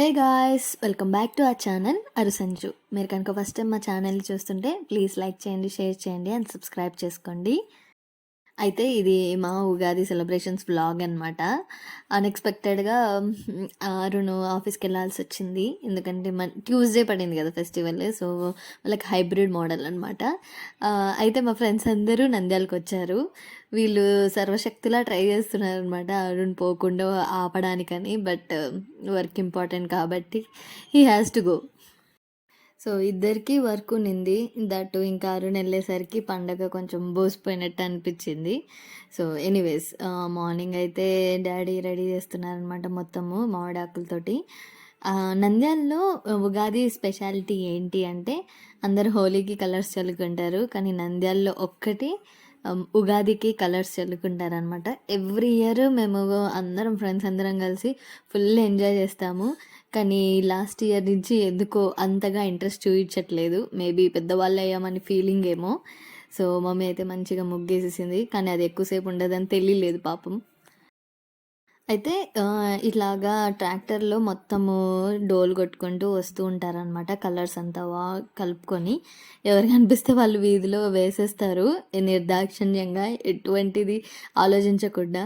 Hey guys welcome back to the channel Arusanju మీరు కనుక first time మా channel చూస్తుంటే ప్లీజ్ లైక్ చేయండి షేర్ చేయండి అండ్ సబ్స్క్రైబ్ చేసుకోండి. అయితే ఇది మా ఉగాది సెలబ్రేషన్స్ బ్లాగ్ అనమాట అన్ఎక్స్పెక్టెడ్గా అరుణ్ ఆఫీస్కి వెళ్ళాల్సి వచ్చింది. ఎందుకంటే మన ట్యూస్డే పడింది కదా ఫెస్టివల్ సో వాళ్ళకి హైబ్రిడ్ మోడల్ అనమాట అయితే మా ఫ్రెండ్స్ అందరూ నంద్యాలకు వచ్చారు. వీళ్ళు సర్వశక్తిలా ట్రై చేస్తున్నారు అనమాట అరుణ్ పోకుండా ఆపడానికని బట్ వర్క్ ఇంపార్టెంట్ కాబట్టి he has to go so ఇద్దరికి వర్క్ ఉన్నింది. దట్ ఇంకా అరుణ్ వెళ్ళేసరికి పండగ కొంచెం బోసిపోయినట్టు అనిపించింది. సో ఎనీవేస్ మార్నింగ్ అయితే డాడీ రెడీ చేస్తున్నారనమాట మొత్తము మామిడాకులతోటి. నంద్యాలలో ఉగాది స్పెషాలిటీ ఏంటి అంటే అందరు హోలీకి కలర్స్ చల్లుకుంటారు. కానీ నంద్యాలలో ఒక్కటి ఉగాదికి కలర్స్ చల్లుకుంటారు అనమాట ఎవ్రీ ఇయర్ మేము అందరం ఫ్రెండ్స్ అందరం కలిసి ఫుల్ ఎంజాయ్ చేస్తాము. కానీ లాస్ట్ ఇయర్ నుంచి ఎందుకో అంతగా ఇంట్రెస్ట్ చూపించట్లేదు. మేబీ పెద్దవాళ్ళు అయ్యామని ఫీలింగ్ ఏమో. సో మమ్మీ అయితే మంచిగా ముగ్గేసేసింది. కానీ అది ఎక్కువసేపు ఉండదని తెలియలేదు పాపం. అయితే ఇలాగా ఇట్లాగా ట్రాక్టర్లో మొత్తము డోల్ కొట్టుకుంటూ వస్తూ ఉంటారనమాట కలర్స్ అంతా వా కలుపుకొని. ఎవరు కనిపిస్తే వాళ్ళు వీధిలో వేసేస్తారు. నిర్దాక్షిణ్యంగా ఎటువంటిది ఆలోచించకుండా.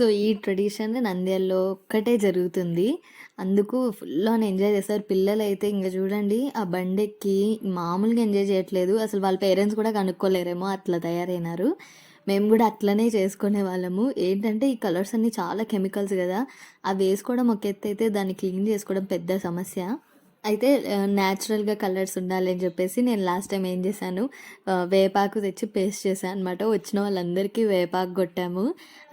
సో ఈ ట్రెడిషన్ నంద్యాలలో ఒక్కటే జరుగుతుంది. అందుకు ఫుల్ ఆన్ ఎంజాయ్ చేస్తారు పిల్లలు అయితే ఇంకా చూడండి ఆ బండెక్కి మామూలుగా ఎంజాయ్ చేయట్లేదు. అసలు వాళ్ళ పేరెంట్స్ కూడా కనుక్కోలేరేమో అట్లా తయారైనారు. మేము కూడా అట్లనే చేసుకునే వాళ్ళము. ఏంటంటే ఈ కలర్స్ అన్నీ చాలా కెమికల్స్ కదా. అవి వేసుకోవడం ఒక ఎత్తు అయితే దాన్ని క్లీన్ చేసుకోవడం పెద్ద సమస్య. అయితే న్యాచురల్గా కలర్స్ ఉండాలి అని చెప్పేసి నేను లాస్ట్ టైం ఏం చేశాను? వేపాకు తెచ్చి పేస్ట్ చేశాను అనమాట వచ్చిన వాళ్ళందరికీ వేపాకు కొట్టాము.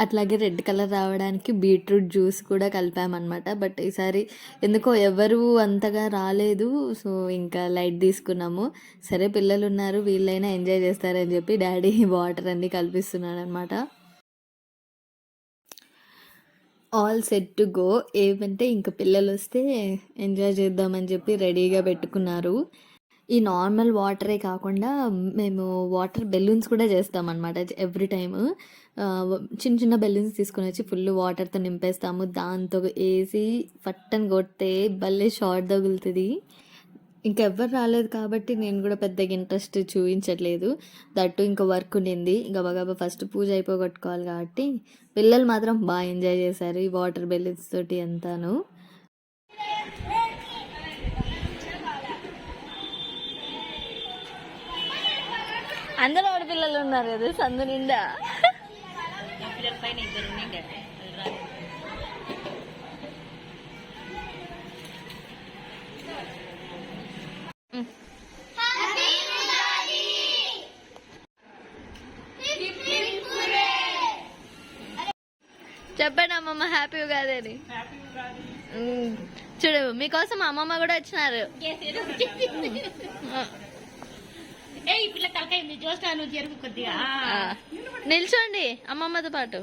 అట్లాగే రెడ్ కలర్ రావడానికి బీట్రూట్ జ్యూస్ కూడా కలిపామన్నమాట బట్ ఈసారి ఎందుకో ఎవరు అంతగా రాలేదు. సో ఇంకా లైట్ తీసుకున్నాము. సరే పిల్లలు ఉన్నారు వీళ్ళైనా ఎంజాయ్ చేస్తారని చెప్పి డాడీ వాటర్ అన్నీ కల్పిస్తున్నాడు అనమాట ఆల్ సెట్ టు గో. ఏమంటే ఇంక పిల్లలు వస్తే ఎంజాయ్ చేద్దామని చెప్పి రెడీగా పెట్టుకున్నారు. ఈ నార్మల్ వాటరే కాకుండా మేము వాటర్ బెలూన్స్ కూడా చేస్తామన్నమాట ఎవ్రీ టైమ్. చిన్న చిన్న బెలూన్స్ తీసుకొని వచ్చి ఫుల్ వాటర్తో నింపేస్తాము. దాంతో వేసి పట్టని కొడితే భలే షార్ట్ తగులుతుంది. ఇంకెవ్వరు రాలేదు కాబట్టి నేను కూడా పెద్దగా ఇంట్రెస్ట్ చూపించట్లేదు. దట్టు ఇంకా వర్క్ ఉండింది. ఇంకా బాగా ఫస్ట్ పూజ అయిపోగొట్టుకోవాలి కాబట్టి పిల్లలు మాత్రం బాగా ఎంజాయ్ చేశారు. ఈ వాటర్ బెలూన్స్ తోటి అంతాను. అందరూ ఆడపిల్లలు ఉన్నారు? కదా సందు నిండా. చెప్పండి అమ్మమ్మ హ్యాపీ ఉగాది అని. చూడు మీకోసం అమ్మమ్మ కూడా వచ్చినారు. నిల్చోండి అమ్మమ్మతో పాటు.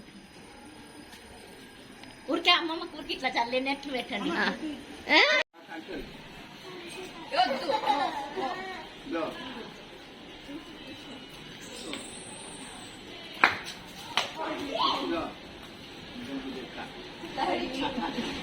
ఊరికే అమ్మమ్మ ఊరికి ఇట్లా చల్లినట్లు పెట్టండి. ఆ. ఏ?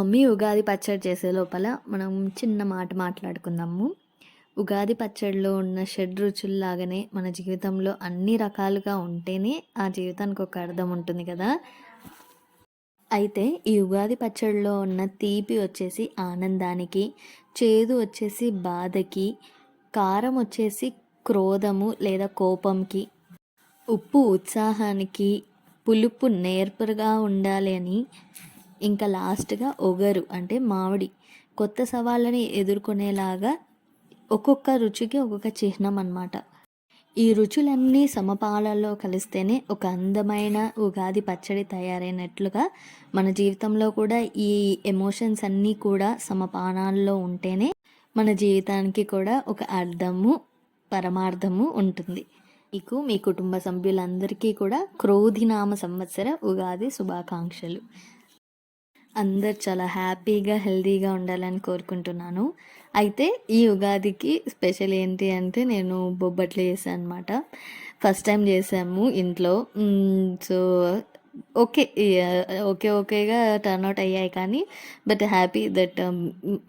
మమ్మీ ఉగాది పచ్చడి చేసే లోపల మనం చిన్న మాట మాట్లాడుకుందాము. ఉగాది పచ్చడిలో ఉన్న షడ్ రుచుల్లాగానే మన జీవితంలో అన్ని రకాలుగా ఉంటేనే ఆ జీవితానికి ఒక అర్థం ఉంటుంది కదా. అయితే ఈ ఉగాది పచ్చడిలో ఉన్న తీపి వచ్చేసి ఆనందానికి చేదు వచ్చేసి బాధకి కారం వచ్చేసి క్రోధము లేదా కోపంకి ఉప్పు ఉత్సాహానికి పులుపు నేర్పుగా ఉండాలి అని ఇంకా లాస్ట్గా ఒగరు అంటే మామిడి కొత్త సవాళ్ళని ఎదుర్కొనేలాగా ఒక్కొక్క రుచికి ఒక్కొక్క చిహ్నం అన్నమాట. ఈ రుచులన్నీ సమపాలల్లో కలిస్తేనే ఒక అందమైన ఉగాది పచ్చడి తయారైనట్లుగా మన జీవితంలో కూడా ఈ ఎమోషన్స్ అన్నీ కూడా సమపానాల్లో ఉంటేనే మన జీవితానికి కూడా ఒక అర్థము పరమార్థము ఉంటుంది. మీకు మీ కుటుంబ సభ్యులందరికీ కూడా క్రోధినామ సంవత్సర ఉగాది శుభాకాంక్షలు. అందరు చాలా హ్యాపీగా హెల్తీగా ఉండాలని కోరుకుంటున్నాను. అయితే ఈ ఉగాదికి స్పెషల్ ఏంటి అంటే నేను బొబ్బట్లు చేశాను అనమాట ఫస్ట్ టైం చేసాము ఇంట్లో. సో ఓకే ఓకే ఓకేగా టర్న్అవుట్ అయ్యాయి కానీ బట్ హ్యాపీ దట్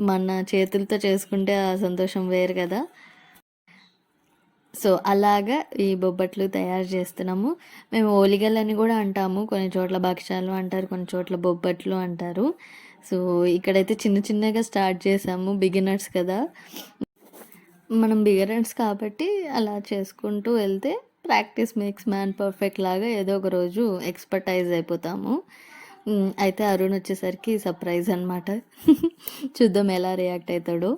మన చేతులతో చేసుకుంటే ఆ సంతోషం వేరు కదా. సో అలాగా ఈ బొబ్బట్లు తయారు చేస్తున్నాము. మేము ఓలిగలు అని కూడా అంటాము. కొన్ని చోట్ల భక్ష్యాలు అంటారు కొన్ని చోట్ల బొబ్బట్లు అంటారు. సో ఇక్కడైతే చిన్న చిన్నగా స్టార్ట్ చేసాము బిగినర్స్ కదా. మనం బిగినర్స్ కాబట్టి అలా చేసుకుంటూ వెళ్తే ప్రాక్టీస్ మేక్స్ మ్యాన్ పర్ఫెక్ట్ లాగా ఏదో ఒక రోజు ఎక్స్పర్టైజ్ అయిపోతాము. అయితే అరుణ్ వచ్చేసరికి సర్ప్రైజ్ అనమాట చూద్దాం ఎలా రియాక్ట్ అవుతాడో.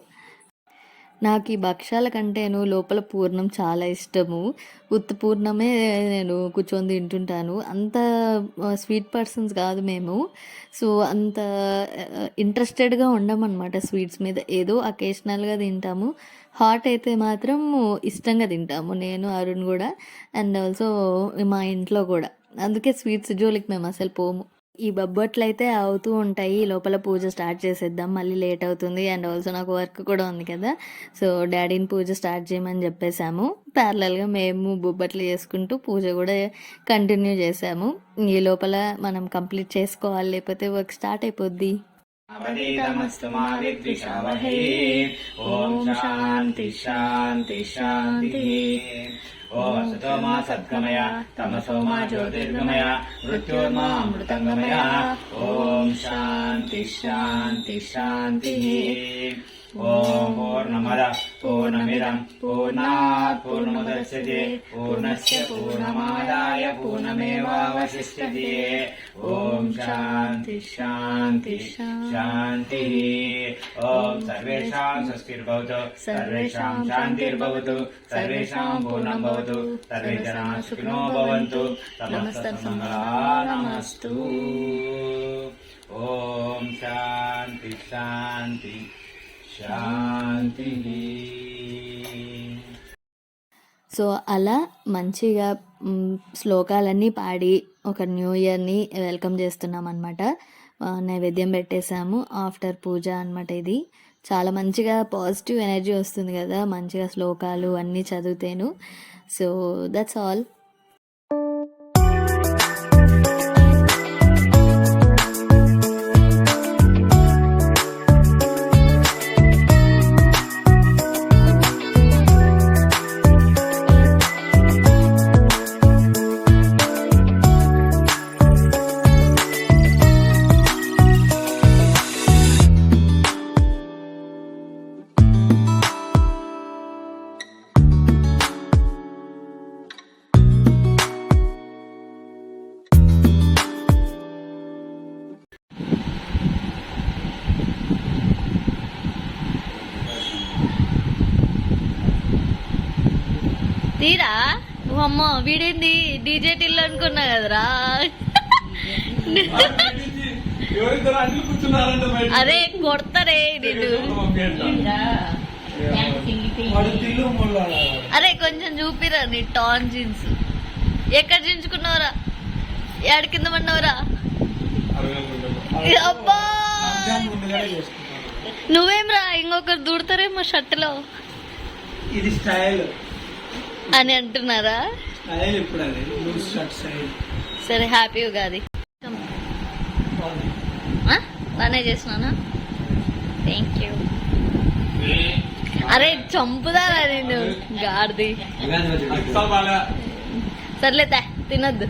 నాకు ఈ భక్ష్యాల కంటేను లోపల పూర్ణం చాలా ఇష్టము. ఉత్త పూర్ణమే నేను కూర్చొని తింటుంటాను. అంత స్వీట్ పర్సన్స్ కాదు మేము. సో అంత ఇంట్రెస్టెడ్గా ఉండమన్నమాట స్వీట్స్ మీద. ఏదో అకేషనల్గా తింటాము. హాట్ అయితే మాత్రం ఇష్టంగా తింటాము. నేను అరుణ్ కూడా అండ్ ఆల్సో మా ఇంట్లో కూడా. అందుకే స్వీట్స్ జోలికి మేము అసలు పోము. ఈ బొబ్బట్లు అయితే అవుతూ ఉంటాయి. లోపల పూజ స్టార్ట్ చేసేద్దాం. మళ్ళీ లేట్ అవుతుంది. అండ్ ఆల్సో నాకు వర్క్ కూడా ఉంది కదా. సో డాడీని పూజ స్టార్ట్ చేయమని చెప్పేశాము. ప్యారలల్గా మేము బొబ్బట్లు చేసుకుంటూ పూజ కూడా కంటిన్యూ చేసాము ఈ లోపల మనం కంప్లీట్ చేసుకోవాలి. లేకపోతే వర్క్ స్టార్ట్ అయిపోద్ది. ఓం శాంతి శాంతి శాంతి. ఓం అసతో మా సద్గమయ తమసో మా జ్యోతిర్గమయ మృత్యోర్మా అమృతంగమయ ఓం శాంతి శాంతి శాంతి ఓం పూర్ణమద పూర్ణమిదం పూర్ణాత్ పూర్ణముదచ్యతే పూర్ణస్ పూర్ణమాదాయ పూర్ణమేవాశిష్యే ఓం శాంతి శాంతి శాంతి ఓం సర్వేషాం స్వస్తిర్భవతు సర్వేషాం శాంతిర్భవతు సర్వేషాం పూర్ణం భవతు సర్వే జనా సుఖినో భవంతు సమస్త మంగళానమస్తు ఓం శాంతి శాంతి శాంతి. సో అలా మంచిగా శ్లోకాలన్నీ పాడి ఒక న్యూ ఇయర్ని వెల్కమ్ చేస్తున్నాం అనమాట నైవేద్యం పెట్టేశాము ఆఫ్టర్ పూజ అనమాట ఇది. చాలా మంచిగా పాజిటివ్ ఎనర్జీ వస్తుంది కదా మంచిగా శ్లోకాలు అన్నీ చదివితేను. సో దట్స్ ఆల్ తీరా? అమ్మ వీడేంది? డీజే టిల్లు అనుకున్నా కదరా. అరే కొడతారే నిన్ను. ముళ్ళాడు. అరే కొంచెం చూపిరా నీ టాన్ జీన్స్. ఎక్కడ చించుకున్నావురా ఏడు కింద పడినవరా? అబ్బా! చేసుకుంటారు. నువ్వేంరా ఇంకొకరు దూడతారేమో షర్ట్లో. ఇది స్టైల్. అని అంటున్నారా? సరే హ్యాపీ ఉగాది? బాగానే చేసినానా థ్యాంక్ యూ అరే చంపుదారా నేను గాడిది. సర్లే తినొద్దు.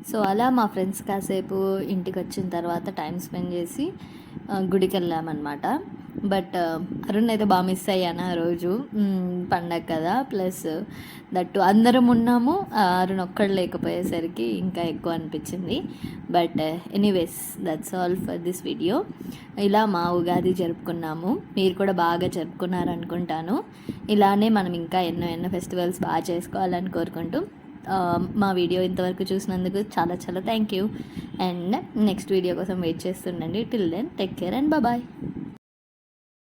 సో అలా మా ఫ్రెండ్స్ కాసేపు ఇంటికి వచ్చిన తర్వాత టైం స్పెండ్ చేసి గుడికి వెళ్ళామన్నమాట బట్ uh, అరుణ్ అయితే బాగా మిస్ అయ్యాను ఆ రోజు. పండగ కదా ప్లస్ దట్టు uh, అందరం ఉన్నాము. అరుణ్ ఒక్కడు లేకపోయేసరికి ఇంకా ఎక్కువ అనిపించింది. But anyways that's all for this video ఇలా మా ఉగాది జరుపుకున్నాము. మీరు కూడా బాగా జరుపుకున్నారనుకుంటాను. ఇలానే మనం ఇంకా ఎన్నో ఎన్నో ఫెస్టివల్స్ బాగా చేసుకోవాలని కోరుకుంటూ uh, మా వీడియో ఇంతవరకు చూసినందుకు చాలా చాలా thank you and next video కోసం wait చేస్తుండండి. Till then take care and bye